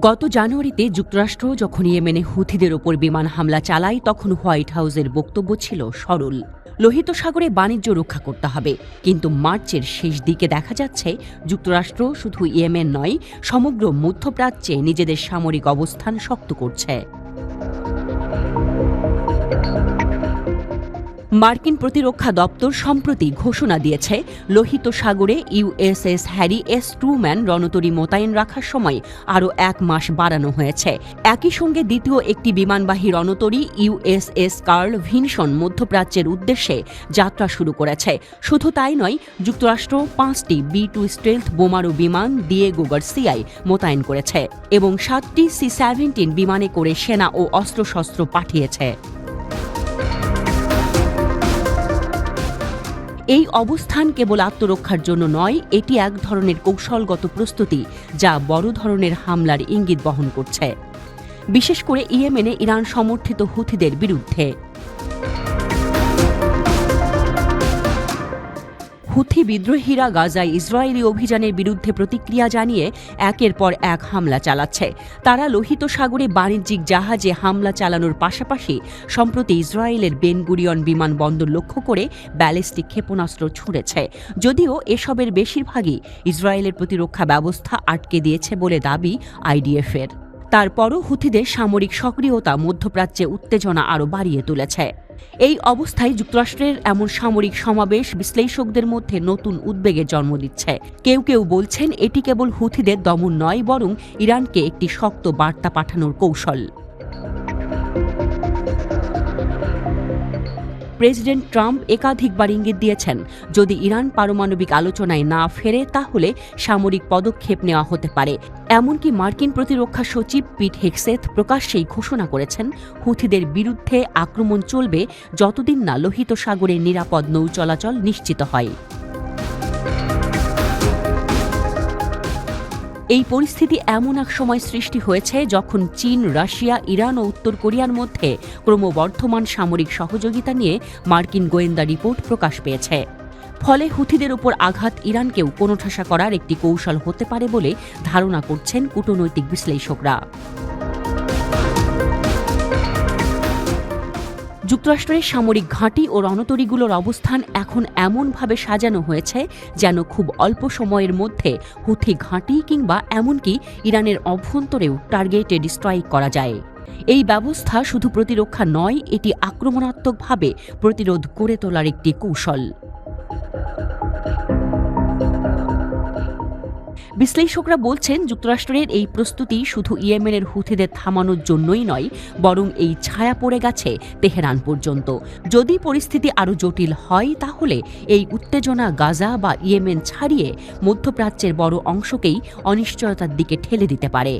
গত জানুয়ারিতে যুক্তরাষ্ট্র যখন ইয়েমেনে হুথিদের ওপর বিমান হামলা চালায়, তখন হোয়াইট হাউসের বক্তব্য ছিল সরল। লোহিত সাগরে বাণিজ্য রক্ষা করতে হবে। কিন্তু মার্চের শেষ দিকে দেখা যাচ্ছে, যুক্তরাষ্ট্র শুধু ইয়েমেন নয়, সমগ্র মধ্যপ্রাচ্যে নিজেদের সামরিক অবস্থান শক্ত করছে। মার্কিন প্রতিরক্ষা দপ্তর সম্প্রতি ঘোষণা দিয়েছে, লোহিত সাগরে ইউএসএস হ্যারি এস ট্রুম্যান রণতরী মোতায়েন রাখার সময় আরও এক মাস বাড়ানো হয়েছে। একই সঙ্গে দ্বিতীয় একটি বিমানবাহী রণতরী ইউএসএস কার্ল ভিনসন মধ্যপ্রাচ্যের উদ্দেশ্যে যাত্রা শুরু করেছে। শুধু তাই নয়, যুক্তরাষ্ট্র পাঁচটি বি টু স্ট্রেলথ বোমারু বিমান দিয়েগো গার্সিয়ায় মোতায়েন করেছে এবং সাতটি সি সেভেন্টিন বিমানে করে সেনা ও অস্ত্রশস্ত্র পাঠিয়েছে। এই অবস্থান কেবল আত্মরক্ষার জন্য নয়, এটি এক ধরনের কৌশলগত প্রস্তুতি যা বড় ধরনের হামলার ইঙ্গিত বহন করছে। বিশেষ করে ইয়েমেনে ইরান সমর্থিত হুথিদের বিরুদ্ধে। হুথি বিদ্রোহীরা গাজায় ইসরায়েলি অভিযানের বিরুদ্ধে প্রতিক্রিয়া জানিয়ে একের পর এক হামলা চালাচ্ছে। তারা লোহিত সাগরে বাণিজ্যিক জাহাজে হামলা চালানোর পাশাপাশি সম্প্রতি ইসরায়েলের বেনগুরিয়ন বিমানবন্দর লক্ষ্য করে ব্যালিস্টিক ক্ষেপণাস্ত্র ছুঁড়েছে। যদিও এসবের বেশিরভাগই ইসরায়েলের প্রতিরক্ষা ব্যবস্থা আটকে দিয়েছে বলে দাবি আইডিএফের। তারপরও হুথিদের সামরিক সক্রিয়তা মধ্যপ্রাচ্যে উত্তেজনা আরও বাড়িয়ে তুলেছে। এই অবস্থায় যুক্তরাষ্ট্রের এমন সামরিক সমাবেশ বিশ্লেষকদের মধ্যে নতুন উদ্বেগের জন্ম দিচ্ছে। কেউ কেউ বলছেন এটি কেবল হুথিদের দমন নয়, বরং ইরানকে একটি শক্ত বার্তা পাঠানোর কৌশল। প্রেসিডেন্ট ট্রাম্প একাধিকবার ইঙ্গিত দিয়েছেন, যদি ইরান পারমাণবিক আলোচনায় না ফেরে, তাহলে সামরিক পদক্ষেপ নেওয়া হতে পারে। এমনকি মার্কিন প্রতিরক্ষা সচিব পিট হেক্সেথ প্রকাশ্যেই ঘোষণা করেছেন, হুথিদের বিরুদ্ধে আক্রমণ চলবে যতদিন না লোহিত সাগরে নিরাপদ নৌ চলাচল নিশ্চিত হয়। এই পরিস্থিতি এমন এক সময় সৃষ্টি হয়েছে যখন চীন, রাশিয়া, ইরান ও উত্তর কোরিয়ার মধ্যে ক্রমবর্ধমান সামরিক সহযোগিতা নিয়ে মার্কিন গোয়েন্দা রিপোর্ট প্রকাশ পেয়েছে। ফলে হুথিদের ওপর আঘাত ইরানকেও কোণঠাসা করার একটি কৌশল হতে পারে বলে ধারণা করছেন কূটনৈতিক বিশ্লেষকরা। যুক্তরাষ্ট্রের সামরিক ঘাঁটি ও রণতরীগুলোর অবস্থান এখন এমনভাবে সাজানো হয়েছে যেন খুব অল্প সময়ের মধ্যে হুথি ঘাঁটি কিংবা এমনকি ইরানের অভ্যন্তরেও টার্গেটে স্ট্রাইক করা যায়। এই ব্যবস্থা শুধু প্রতিরক্ষা নয়, এটি আক্রমণাত্মকভাবে প্রতিরোধ করে তোলার একটি কৌশল। বিশ্লেষকরা বলছেন, যুক্তরাষ্ট্রের এই প্রস্তুতি শুধু ইয়েমেনের হুথিদের থামানোর জন্যই নয়, বরং এই ছায়া পড়ে গেছে তেহরান পর্যন্ত। যদি পরিস্থিতি আরও জটিল হয়, তাহলে এই উত্তেজনা গাজা বা ইয়েমেন ছাড়িয়ে মধ্যপ্রাচ্যের বড় অংশকেই অনিশ্চয়তার দিকে ঠেলে দিতে পারে।